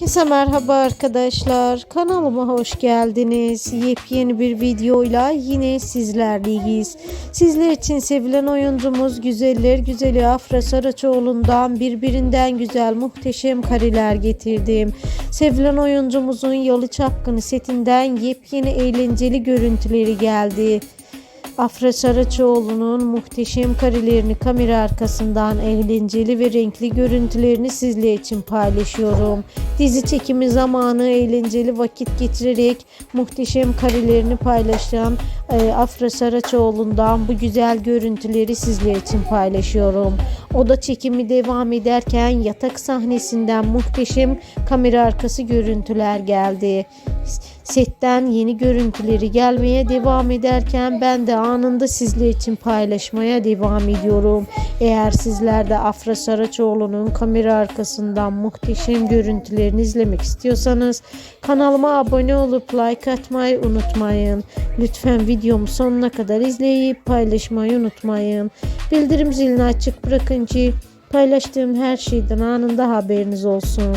Herkese merhaba arkadaşlar. Kanalıma hoş geldiniz. Yepyeni bir videoyla yine sizlerleyiz. Sizler için sevilen oyuncumuz Güzeller Güzeli Afra Saraçoğlu'ndan birbirinden güzel muhteşem kareler getirdim. Sevilen oyuncumuzun Yalı Çapkını setinden yepyeni eğlenceli görüntüleri geldi. Afra Saraçoğlu'nun muhteşem karelerini kamera arkasından eğlenceli ve renkli görüntülerini sizler için paylaşıyorum. Dizi çekimi zamanı eğlenceli vakit geçirerek muhteşem karelerini paylaşan e, Afra Saraçoğlu'ndan bu güzel görüntüleri sizler için paylaşıyorum. Oda çekimi devam ederken yatak sahnesinden muhteşem kamera arkası görüntüler geldi. Setten yeni görüntüleri gelmeye devam ederken ben de anında sizler için paylaşmaya devam ediyorum. Eğer sizler de Afra Saraçoğlu'nun kamera arkasından muhteşem görüntülerini izlemek istiyorsanız kanalıma abone olup like atmayı unutmayın. Lütfen videomu sonuna kadar izleyip paylaşmayı unutmayın. Bildirim zilini açık bırakın ki paylaştığım her şeyden anında haberiniz olsun.